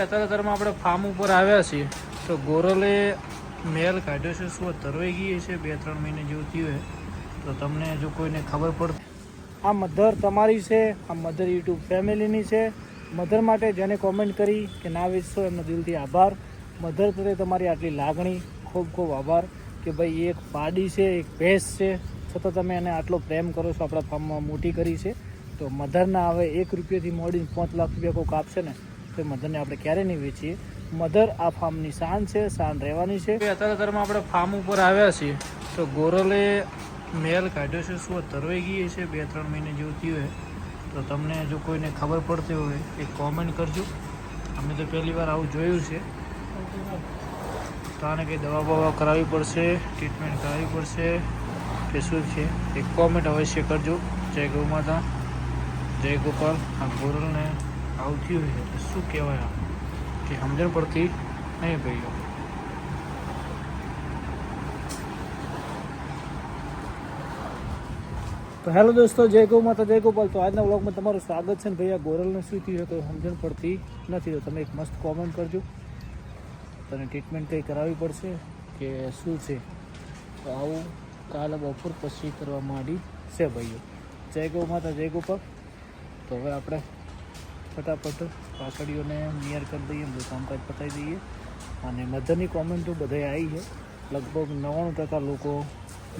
અત્યારે અત્યારમાં આપણે ફાર્મ ઉપર આવ્યા છીએ. તો ગોરલે મેલ કાઢ્યો છે, શું તરવાઈ ગઈ છે બે, ત્રણ મહિને જેવું થયું હોય તો તમને જો કોઈને ખબર પડતી આ મધર તમારી છે, આ મધર યુટ્યુબ ફેમિલીની છે. મધર માટે જેને કોમેન્ટ કરી કે ના વેચશો, એમનો દિલથી આભાર. મધર પ્રત્યે તમારી આટલી લાગણી, ખૂબ ખૂબ આભાર કે ભાઈ એક પાડી છે, એક ભેંસ છે. છતાં તમે એને આટલો પ્રેમ કરો છો, આપણા ફાર્મમાં મોટી કરી છે. તો મધરના હવે એક રૂપિયાથી મોડીને પાંચ લાખ રૂપિયા કોઈક આપશે ને તો મધરને આપણે ક્યારે નહીં વેચીએ. મધર આ ફાર્મની શાન છે શાન રહેવાની છે. અત્યારે અત્યારમાં આપણે ફાર્મ ઉપર આવ્યા છીએ. તો ગોરલે મેલ કાઢ્યો છે, શું તરવાઈ ગઈ છે બે, ત્રણ મહિને થયું છે તો તમને જો કોઈને ખબર પડતી હોય એ કોમેન્ટ કરજો. અમે તો પહેલી વાર આવું જોયું છે. તો આને કંઈ દવા બવા કરાવવી પડશે ટ્રીટમેન્ટ કરાવવી પડશે, કે શું છે, એક કોમેન્ટ અવશ્ય કરજો. જય ગૌ માતા, જય ગોપાલ. આ ગોરલને આવું થયું છે. શું કહેવાય કે સમજણ પડતી નહીં ભાઈઓ. તો હેલો દોસ્તો, જય ગૌ માતા, જય ગોપાલ. તો આજના વ્લોગમાં તમારું સ્વાગત છે ને ભાઈ, આ ગોરલને શું થયું તો સમજણ પડતી નથી. તો તમે એક મસ્ત કોમેન્ટ કરજો. તને ટ્રીટમેન્ટ કંઈ કરાવવી પડશે કે શું છે? તો આવું કાલે બપોર પછી કરવા માંડી છે ભાઈઓ. જય ગૌ માતા, જય ગોપાલ. તો હવે આપણે ફટાફટ પાકડીઓને નિયર કરી દઈએ બધું કામકાજ પતાવી દઈએ. અને મધરની કોમેન્ટો બધાય આવી છે. લગભગ નવ્વાણું ટકા લોકો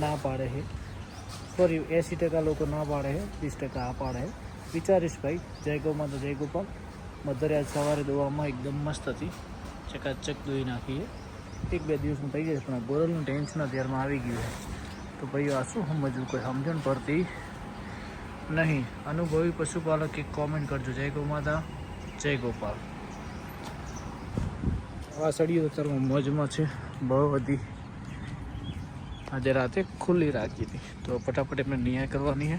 ના પાડે છે. સોરી એંસી ટકા લોકો ના પાડે છે ત્રીસ ટકા આ પાડે છે. વિચારીશ ભાઈ જય ગૌ માતા જય ગોપાલ. મધરે આજ સવારે દોવામાં એકદમ મસ્ત હતી. ચકાચક દોઈ નાખીએ. એક બે દિવસમાં થઈ જશે પણ ગોરલનું ટેન્શન અત્યારમાં આવી ગયું છે. તો ભાઈ આ શું સમજવું, કોઈ સમજણ પડતી નહીં. અનુભવી પશુપાલક એક કોમેન્ટ કરજો. જય ગૌ માતા જય ગોપાલ. આ સળીઓ અત્યારમાં મોજમાં છે. બહુ બધી. આજે રાતે ખુલ્લી રાખી હતી. તો ફટાફટ એમને નિયાય કરવાની છે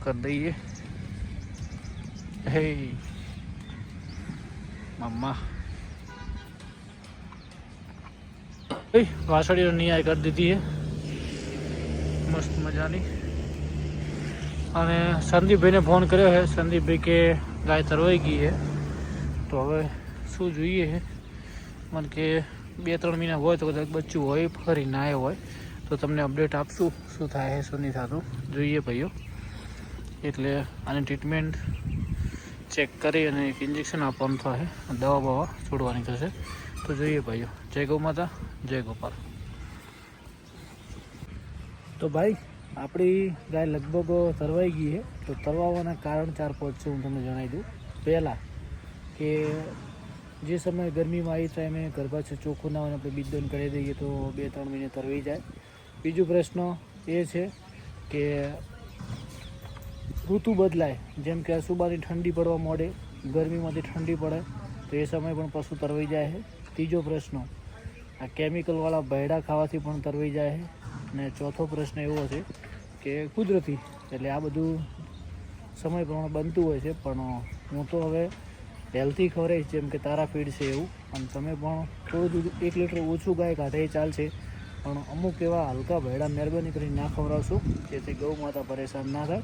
કરી દઈએ. હે. મમ્મા વાસળીઓ નિયાય કરી દીધી હે. મસ્ત મજાની. અને સંદીપભાઈને ફોન કર્યો છે. સંદીપભાઈ કે ગાય તરવાઈ ગઈ છે. તો હવે શું જોઈએ છે? મને કે બે ત્રણ મહિના હોય તો કદાચ બચ્ચું હોય, ફરી ના હોય, તો તમને અપડેટ આપશું શું થાય છે, શું નહીં થતું. જોઈએ ભાઈઓ. એટલે આની ટ્રીટમેન્ટ ચેક કરી અને એક ઇન્જેક્શન આપવાનું થશે દવા બવા છોડવાની થશે. તો જોઈએ ભાઈઓ. જય ગૌ માતા, જય ગોપાલ. તો ભાઈ આપણી ગાય લગભગ તરવાઈ ગઈ છે. તો તરવાવાના કારણ ચાર પાંચ છે, હું તમને જણાવી દઉં. પહેલાં કે જે સમયે ગરમીમાં આવી ટાઈમે ગર્ભાશય ચોખ્ખું ના હોય આપણે બીજદોન કરી દઈએ તો બે ત્રણ મહિને તરવી જાય. બીજો પ્રશ્ન એ છે કે ઋતુ બદલાય. જેમ કે સુબાની ઠંડી પડવા માંડે, ગરમીમાંથી ઠંડી પડે, તો એ સમયે પણ પશુ તરવાઈ જાય છે. ત્રીજો પ્રશ્ન, આ કેમિકલવાળા ભયડા ખાવાથી પણ તરવાઈ જાય છે. અને ચોથો પ્રશ્ન એવો છે કે કુદરતી, એટલે આ બધું સમય પ્રમાણે બનતું હોય છે, પણ હું તો હવે હેલ્થી ખવડાવીશ, જેમ કે તારા ફીડ છે એવું. અને તમે પણ થોડું એક લીટર ઓછું ગાય કાઢે એ ચાલશે. પણ અમુક એવા હલકા ભેડા મહેરબાની કરીને ના ખવડાવશો, જેથી ગૌ માતા પરેશાન ના થાય.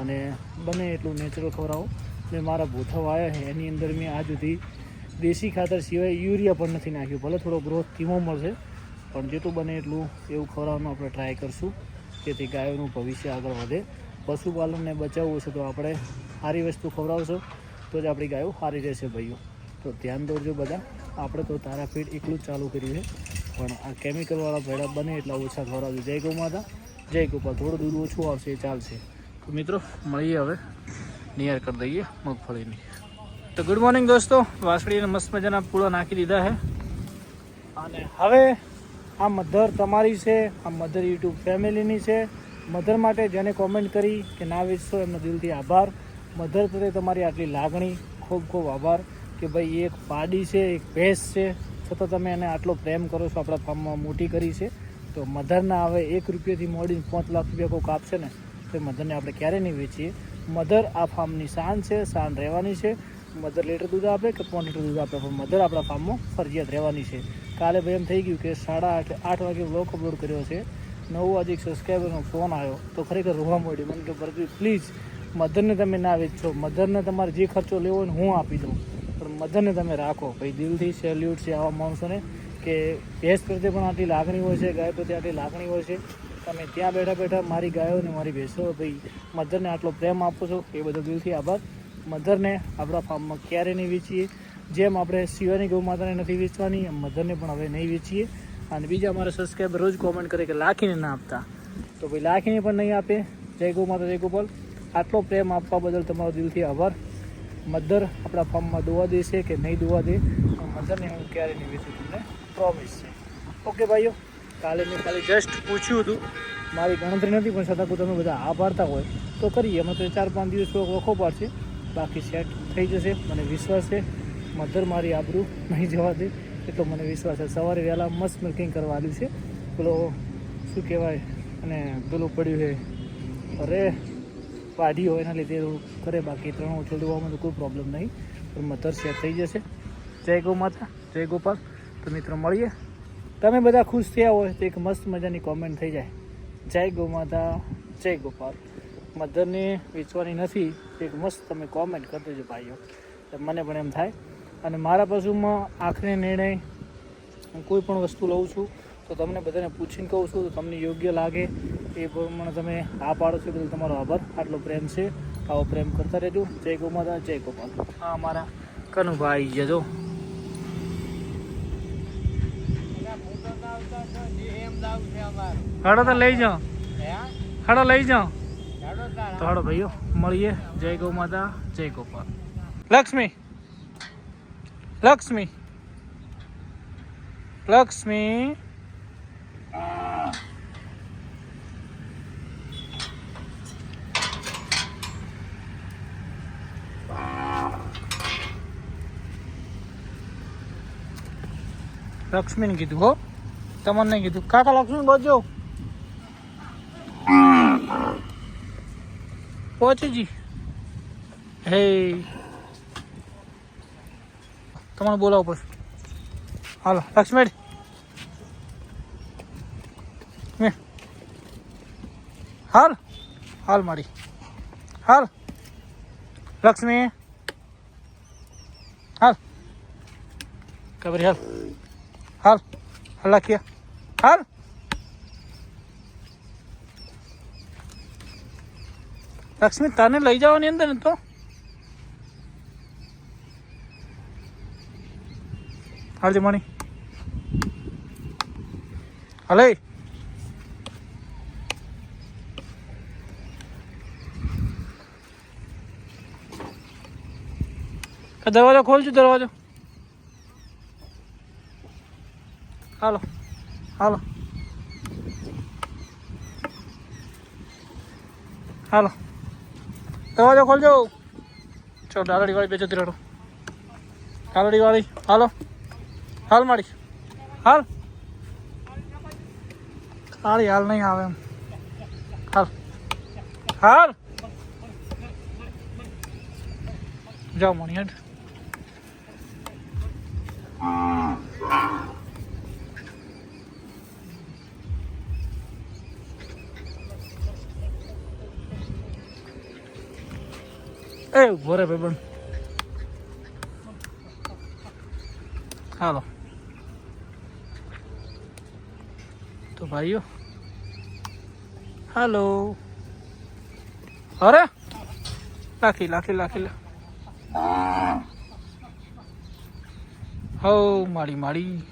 અને બને એટલું નેચરલ ખવડાવો. મેં મારા ભૂથાઓ આવ્યા છે, એની અંદર મેં આજ સુધી દેશી ખાતર સિવાય યુરિયા પણ નથી નાખ્યું. ભલે થોડો ગ્રોથ ધીમો મળશે પણ જેટલું બને એટલું એવું ખવડાવવાનું આપણે ટ્રાય કરશું. જેથી ગાયોનું ભવિષ્ય આગળ વધે. પશુપાલનને બચાવવું છે તો આપણે સારી વસ્તુ ખવડાવશો. તો જ આપણી ગાયો સારી રહેશે ભાઈઓ. તો ધ્યાન દોરજો બધા. આપણે તો તારા ફીડ એકલું જ ચાલુ કર્યું છે. પણ આ કેમિકલવાળા ભેડા બને એટલા ઓછા ખવડાવજો. જય ગૌ માતા. જય ગોપાલ. થોડું દૂધ ઓછું આવશે એ ચાલશે. તો મિત્રો, મળીએ હવે. નિયર કરી દઈએ મગફળીની. તો ગુડ મોર્નિંગ દોસ્તો. વાસળીને મસ્ત મજાના પૂળા નાખી દીધા છે. અને હવે આ મધર તમારી છે, આ મધર યુટ્યુબ ફેમિલીની છે. મધર માટે જેને કોમેન્ટ કરી કે ના વેચશો, એમનો દિલથી આભાર. મધર પ્રત્યે તમારી આટલી લાગણી, ખૂબ ખૂબ આભાર કે ભાઈ એક પાડી છે, એક ભેંસ છે. છતાં તમે એને આટલો પ્રેમ કરો છો, આપણા ફાર્મમાં મોટી કરી છે. તો મધરના હવે એક રૂપિયાથી મોડીને પાંચ લાખ રૂપિયા કોઈક આપશે ને, તો મધરને આપણે ક્યારે નહીં વેચીએ. મધર આ ફાર્મની શાન છે, શાન રહેવાની છે. મધર લીટર દૂધ આપે કે પોણ લીટર દૂધ આપે, પણ મધર આપણા ફાર્મમાં ફરજિયાત રહેવાની છે. કાલે ભાઈ એમ થઈ ગયું કે સાડા આઠ આઠ વાગે બ્લોગ અપલોડ કર્યો છે. નવ વાગે એક સબસ્ક્રાઈબરનો ફોન આવ્યો. તો ખરેખર રોવા મળ્યું મને કે ભરતભાઈ પ્લીઝ મધરને તમે ના વેચશો. મધરને તમારે જે ખર્ચો લેવો હોય હું આપી દઉં. પણ મધરને તમે રાખો. ભાઈ, દિલથી સેલ્યુટ છે આવા માણસોને કે ભેંસ પ્રત્યે પણ આટલી લાગણી હોય છે, ગાય પ્રત્યે આટલી લાગણી હોય છે. તમે ત્યાં બેઠા બેઠા મારી ગાયો ને મારી ભેંસો, ભાઈ મધરને આટલો પ્રેમ આપો છો. એ બધો દિલથી આભાર. મધરને આપણા ફાર્મમાં ક્યારે નહીં વેચીએ. જેમ આપણે શિવાની ગૌ માતાને નથી વેચવાની, એમ મધરને પણ હવે નહીં વેચીએ. અને બીજા અમારા સબસ્ક્રાઈબર રોજ કોમેન્ટ કરે કે લાખીને ના આપતા. તો ભાઈ લાખીને પણ નહીં આપે. જય ગૌ માતા, જય ગોપાલ. આટલો પ્રેમ આપવા બદલ તમારો દિલથી આભાર. મધર આપણા ફાર્મમાં દોવા દેશે કે નહીં દોવા દે મધરને હું ક્યારે નહીં વેચું તમને પ્રોમિસ છે. ઓકે ભાઈઓ, કાલે મેં ખાલી જસ્ટ પૂછ્યું હતું. મારી ગણતરી નથી, પણ છતાં તમે બધા આ પાડતા હોય. તો કરીએ, એમાં તો ચાર પાંચ દિવસ વખો પાડશે. બાકી સેટ થઈ જશે. મને વિશ્વાસ છે. મધર મારી આબરૂ નહીં જવા દે એટલો મને વિશ્વાસ છે. સવારે વહેલા મસ્ત મિલ્કિંગ કરવા આવ્યું છે. પેલો શું કહેવાય? અને પેલું પડ્યું છે, અરે પાડી હોય એના લીધે કરે બાકી. ત્રણ ઉછળવામાં તો કોઈ પ્રોબ્લેમ નહીં. પણ મધર સેટ થઈ જશે. જય ગૌ માતા જય ગોપાલ. તો મિત્રો મળીએ. તમે બધા ખુશ થયા હોય તો એક મસ્ત મજાની કોમેન્ટ થઈ જાય. જય ગૌ માતા જય ગોપાલ. મધરને વેચવાની નથી, એક મસ્ત તમે કોમેન્ટ કરી દેજો ભાઈઓ. મને પણ એમ થાય. અને મારા પશુમાં આખરી નિર્ણય હું કોઈ પણ વસ્તુ લઉં છું, તો તમને બધાને પૂછીને કહું છું, તો તમને યોગ્ય લાગે. એ પ્રમાણે તમે આ પાડો છો બધું તમારો આભાર. આટલો પ્રેમ છે આવો પ્રેમ કરતા રહેજો. જય ગૌ માતા જય ગોપાલ. હા અમારા કનુભાઈ જજો હડો તો લઈ જાઓ. હડો લઈ જાઓ. તો હડો ભાઈઓ, મળીએ. જય ગૌ માતા જય ગોપાલ. લક્ષ્મી. લક્ષ્મી લક્ષ્મી લક્ષ્મીને કીધું હો તમને કીધું કાકા લક્ષ્મી બોલજો પહોંચી જી હે તમારે બોલાવો પછી હાલો લક્ષ્મી હાલ. હાલ મારી. હાલ. લક્ષ્મી. હાલ. કબરી હાલ. હાલ. હાલ લખીયા હાલ. લક્ષ્મી તને લઈ જવાની અંદર ને તો? હાલજી, મણી. હલે. દરવાજો ખોલજો, દરવાજો. હાલો હાલો. હાલો. દરવાજો ખોલજો. ચલો ડાલડી વાળી બે જતી રહો ડાલડી વાળી, હાલો. હાલ મારી. હાલ. ખાલી હાલ નહીં આવે એમ. હાલ. હાલ. જાઓ મણી હેઠ. એ ઊભો રે ભાઈ હાલો. તો ભાઈઓ. હાલો. અરે! લાખી લાખી લાખી લા. હો માળી મારી